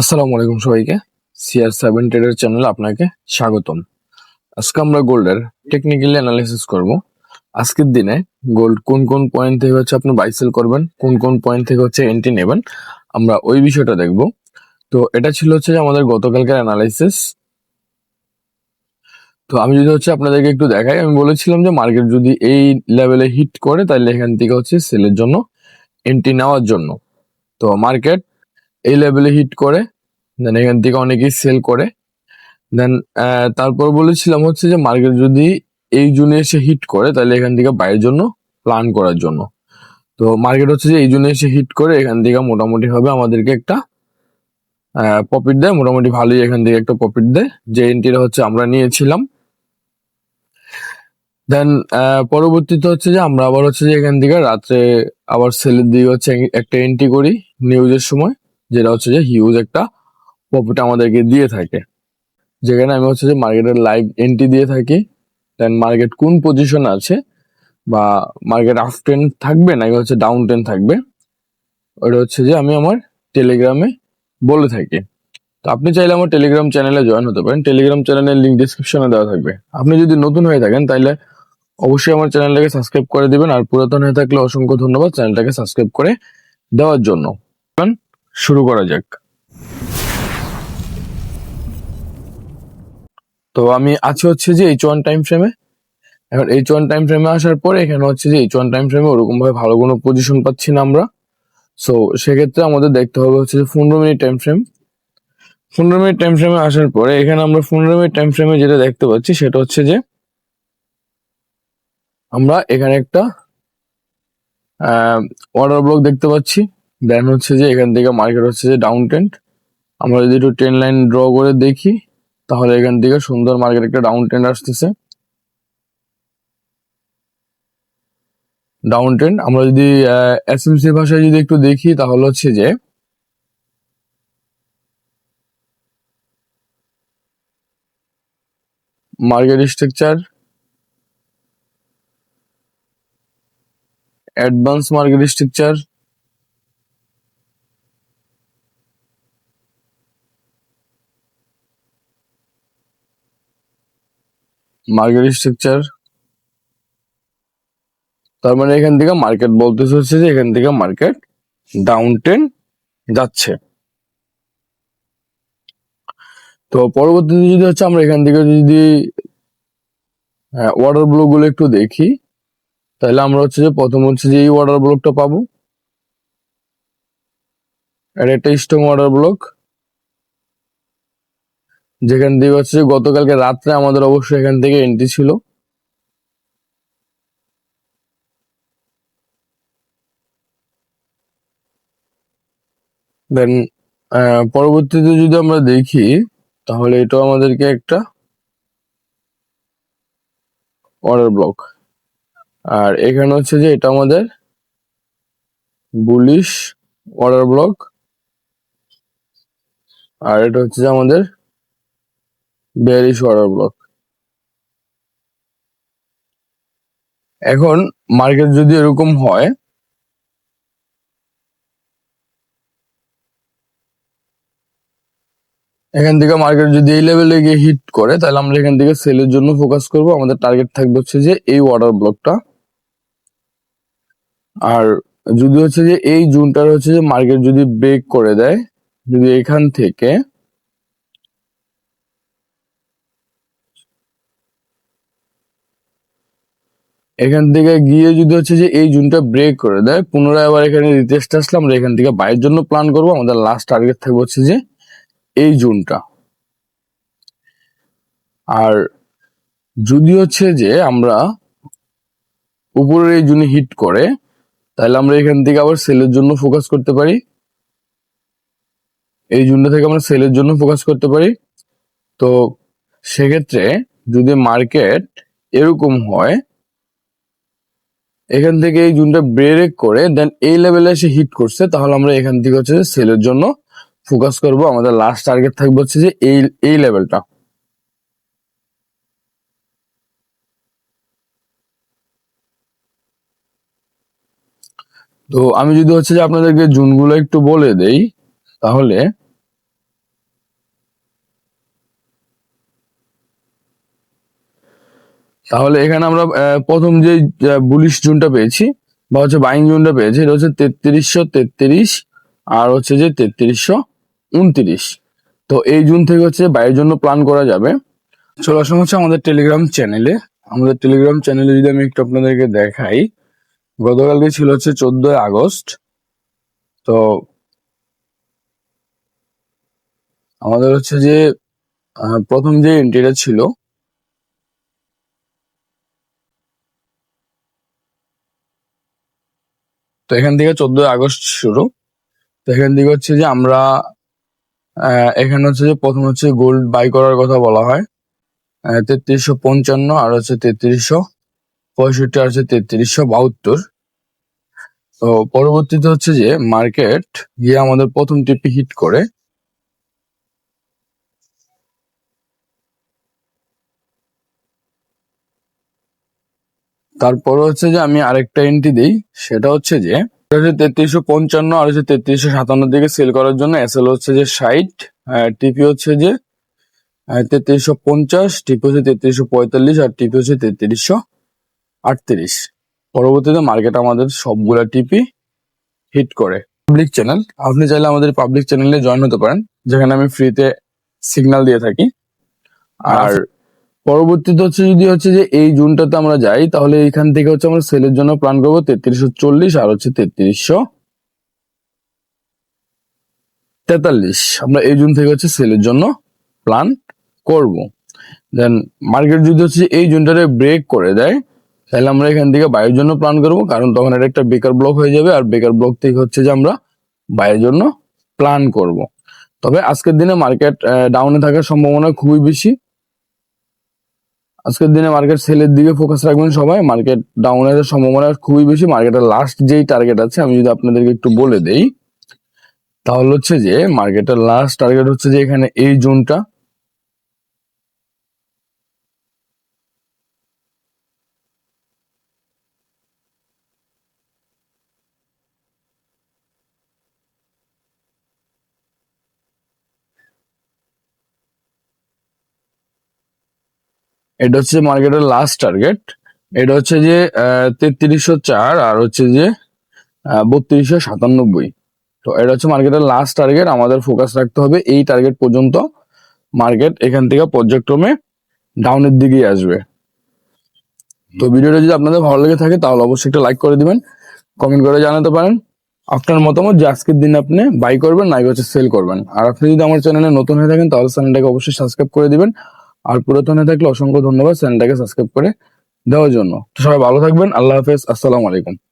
আসসালামু আলাইকুম সবাইকে। সিআর সেভেন ট্রেডার চ্যানেলে আপনাকে স্বাগতম। আজকে আমরা গোল্ডের টেকনিক্যালি অ্যানালিসিস করব। আজকের দিনে গোল্ড কোন কোন পয়েন্ট থেকে হচ্ছে আপনি বাই সেল করবেন, কোন কোন পয়েন্ট থেকে হচ্ছে এন্ট্রি নেবেন, আমরা ওই বিষয়টা দেখব। তো এটা ছিল হচ্ছে যে আমাদের গতকালকার অ্যানালাইসিস তো আমি যদি হচ্ছে আপনাদেরকে একটু দেখাই, আমি বলেছিলাম যে মার্কেট যদি এই লেভেলে হিট করে, তাহলে এখান থেকে হচ্ছে সেলের জন্য এন্ট্রি নেওয়ার জন্য। তো মার্কেট এই লেভেলে হিট করে দেন এখান থেকে অনেকেই সেল করে। দেন তারপর বলেছিলাম হচ্ছে যে মার্কেট যদি এই জুনে এসে হিট করে, তাহলে এখান থেকে বাইরের জন্য প্ল্যান করার জন্য। তো মার্কেট হচ্ছে যে এই জন্য এসে হিট করে, এখান থেকে মোটামুটি হবে আমাদেরকে একটা প্রফিট দেয়। মোটামুটি ভালোই এখান থেকে একটা প্রফিট দেয়। যে এন্ট্রিটা হচ্ছে আমরা নিয়েছিলাম। দেন পরবর্তীতে হচ্ছে যে আমরা আবার হচ্ছে যে এখান থেকে রাত্রে আবার সেলের দিকে হচ্ছে একটা এন্ট্রি করি নিউজের সময়। যেটা হচ্ছে যে হিউজ একটা প্রফিট আমাদেরকে দিয়ে থাকে। যেখানে আমি হচ্ছে যে মার্কেটের লাইভ এন্ট্রি দিয়ে থাকি। দেন মার্কেট কোন পজিশন আছে বা মার্কেট আপ টেন থাকবে নাকি হচ্ছে ডাউন টেন থাকবে, ওটা হচ্ছে যে আমি আমার টেলিগ্রামে বলে থাকি। তো আপনি চাইলে আমার টেলিগ্রাম চ্যানেলে জয়েন হতে পারেন। টেলিগ্রাম চ্যানেলের লিঙ্ক ডিসক্রিপশনে দেওয়া থাকবে। আপনি যদি নতুন হয়ে থাকেন তাহলে অবশ্যই আমার চ্যানেলটাকে সাবস্ক্রাইব করে দিবেন। আর পুরাতন হয়ে থাকলে অসংখ্য ধন্যবাদ চ্যানেলটাকে সাবস্ক্রাইব করে দেওয়ার জন্য। শুরু করা যাক। তো আমি আছি হচ্ছে যে এইচ ওয়ান টাইম ফ্রেমে এখন এইচ ওয়ান টাইম ফ্রেমে আসার পরে এখানে হচ্ছে যে এইচ ওয়ান টাইম ফ্রেমে ওরকম ভাবে ভালো কোনো পজিশন পাচ্ছি না আমরা। সো সেক্ষেত্রে আমাদের দেখতে হবে হচ্ছে যে পনেরো মিনিট টাইম ফ্রেম পনেরো মিনিট টাইম ফ্রেমে আসার পরে এখানে আমরা পনেরো মিনিট টাইম ফ্রেমে যেটা দেখতে পাচ্ছি সেটা হচ্ছে যে আমরা এখানে একটা অর্ডার ব্লক দেখতে পাচ্ছি। দেন হচ্ছে যে এখান থেকে মার্কেট হচ্ছে যে ডাউন ট্রেন্ড আমরা যদি একটু ট্রেন লাইন ড্র করে দেখি, তাহলে এখান থেকে সুন্দর মার্কেট একটা ডাউন ট্রেন্ড আসতেছে। ডাউন ট্রেন্ড আমরা যদি এসএমসি ভাষায় যদি একটু দেখি, তাহলে হচ্ছে যে market structure advance market structure market structure. তার মানে এখান থেকে মার্কেট বলতে হচ্ছে যে এখান থেকে মার্কেট ডাউন টেন যাচ্ছে। তো পরবর্তীতে যদি হচ্ছে আমরা এখান থেকে যদি ওয়াটার ব্লকগুলো একটু দেখি, তাহলে আমরা হচ্ছে যে প্রথম হচ্ছে যে এই ওয়াটার ব্লকটা পাবো। এটা একটা স্ট্রং ওয়াটার ব্লক যেখান থেকে হচ্ছে গতকালকে রাত্রে আমাদের অবশ্যই এখান থেকে এন্ট্রি ছিল। দেন পরবর্তীতে যদি আমরা দেখি, তাহলে এটাও আমাদেরকে একটা অর্ডার ব্লক আর এখানে হচ্ছে যে এটা আমাদের বুলিশ অর্ডার ব্লক আর এটা হচ্ছে যে আমাদের বেয়ারিশ অর্ডার ব্লক। এখন মার্কেট যদি এরকম হয়, এখান থেকে মার্কেট যদি এই লেভেলে গিয়ে হিট করে, তাহলে আমরা এখান থেকে সেলের জন্য ফোকাস করব। আমাদের টার্গেট থাকবে হচ্ছে যে এই অর্ডার ব্লকটা। আর যদি হচ্ছে যে এই জুনটার হচ্ছে যে মার্কেট যদি ব্রেক করে দেয়, যদি এখান থেকে এখান থেকে গিয়ে যদি হচ্ছে যে এই জুনটা ব্রেক করে দেয়, পুনরায় আবার এখানে রিটেস্ট আসলে আমরা এখান থেকে বাইরের জন্য প্ল্যান করব। আমাদের লাস্ট টার্গেট থাকবে হচ্ছে যে এই জুনটা। আর যদি হচ্ছে যে আমরা উপরের এই জুনে হিট করে, তাহলে আমরা এখান থেকে আবার সেলের জন্য ফোকাস করতে পারি। এই জুনটা থেকে আমরা সেলের জন্য ফোকাস করতে পারি। তো সেক্ষেত্রে যদি মার্কেট এরকম হয় এখান থেকে এই জুনটা ব্রেক করে দেন এই লেভেলে এসে হিট করছে, তাহলে আমরা এখান থেকে হচ্ছে সেলের জন্য ফোকাস করব। আমাদের লাস্ট টার্গেট থাকবে হচ্ছে যে এই এই লেভেলটা তো আমি যদি হচ্ছে যে আপনাদেরকে জুনগুলো একটু বলে দেই, তাহলে তাহলে এখানে আমরা প্রথম যে বুলিশ জোনটা পেয়েছি, বা হচ্ছে বাইং জোনটা পেয়েছি, এটা হচ্ছে তেত্রিশশো তেত্রিশ, আর হচ্ছে যে তেত্রিশশো উনত্রিশ। তো এই জুন থেকে হচ্ছে বাইরের জন্য প্ল্যান করা যাবে। চলে আসুন হচ্ছে আমাদের টেলিগ্রাম চ্যানেলে আমাদের টেলিগ্রাম চ্যানেলে যদি আমি একটু আপনাদেরকে দেখাই, গতকালকে ছিল হচ্ছে চোদ্দই আগস্ট। তো আমাদের হচ্ছে যে প্রথম যে এন্ট্রিটা ছিল তো এখান থেকে চোদ্দই আগস্ট শুরু। তো এখান থেকে হচ্ছে যে আমরা এখানে হচ্ছে যে প্রথম হচ্ছে গোল্ড বাই করার কথা বলা হয়। তেত্রিশশো পঞ্চান্ন আর হচ্ছে তেত্রিশশো পঁয়ষট্টি আর হচ্ছে তেত্রিশশো বাহাত্তর। তো পরবর্তীতে হচ্ছে যে মার্কেট গিয়ে আমাদের প্রথম টিপি হিট করে। তারপর হচ্ছে যে আমি আরেকটা এন্ট্রি দিই, সেটা হচ্ছে যে তেত্রিশশো পঞ্চান্ন আর হচ্ছে তেত্রিশশো সাতান্ন দিকে সেল করার জন্য এসএল হচ্ছে যে ষাট টিপি হচ্ছে যে তেত্রিশশো পঞ্চাশ টিপি হচ্ছে তেত্রিশশো পঁয়তাল্লিশ, আর টিপি হচ্ছে তেত্রিশশো আটত্রিশ। পরবর্তীতে মার্কেট আমাদের সবগুলা টিপি হিট করে। পাবলিক চ্যানেল আপনি চাইলে আমাদের পাবলিক চ্যানেলে জয়েন হতে পারেন, যেখানে আমি ফ্রিতে সিগন্যাল দিয়ে থাকি। আর পরবর্তীতে হচ্ছে যদি হচ্ছে যে এই জুনটাতে আমরা যাই, তাহলে এইখান থেকে হচ্ছে আমরা সেলের জন্য প্ল্যান করব তেত্রিশশো চল্লিশ আর হচ্ছে তেত্রিশশো তেতাল্লিশ। আমরা এই জুন থেকে হচ্ছে সেলের জন্য প্ল্যান করব। দেন মার্কেট যদি হচ্ছে এই জুনটারে ব্রেক করে দেয়, তাহলে আমরা এখান থেকে বাইরের জন্য প্ল্যান করব, কারণ তখন এটা একটা বেকার ব্লক হয়ে যাবে, আর বেকার ব্লক থেকে হচ্ছে যে আমরা বাইরের জন্য প্ল্যান করব। তবে আজকের দিনে মার্কেট ডাউনে থাকার সম্ভাবনা খুবই বেশি। আজকের দিনে মার্কেট সেলের দিকে ফোকাস রাখবেন সবাই। মার্কেট ডাউনের সম্ভাবনা খুবই বেশি। মার্কেটের লাস্ট যেই টার্গেট আছে, আমি যদি আপনাদেরকে একটু বলে দেই, তাহলে হচ্ছে যে মার্কেটের লাস্ট টার্গেট হচ্ছে যে এখানে এই জোনটা এটা হচ্ছে মার্কেটের লাস্ট টার্গেট এটা হচ্ছে যে তেত্রিশশো চার আর হচ্ছে যে বত্রিশশো সাতানব্বই। তো এটা হচ্ছে মার্কেটের লাস্ট টার্গেট আমাদের ফোকাস রাখতে হবে এই টার্গেট পর্যন্ত। মার্কেট এখান থেকে পর্যায়ক্রমে ডাউনের দিকেই আসবে। তো ভিডিওটা যদি আপনাদের ভালো লেগে থাকে তাহলে অবশ্যই একটা লাইক করে দিবেন। কমেন্ট করে জানাতে পারেন। আপনার মতামত যে আজকের দিন আপনি বাই করবেন নাই হচ্ছে সেল করবেন। আর আপনি যদি আমার চ্যানেলে নতুন হয়ে থাকেন তাহলে চ্যানেলটাকে অবশ্যই সাবস্ক্রাইব করে দিবেন। আর পুরাতনে থাকলে অসংখ্য ধন্যবাদ। চ্যানেলটাকে সাবস্ক্রাইব করে দেওয়ার জন্য। তো সবাই ভালো থাকবেন। আল্লাহ হাফেজ। আসসালামু আলাইকুম।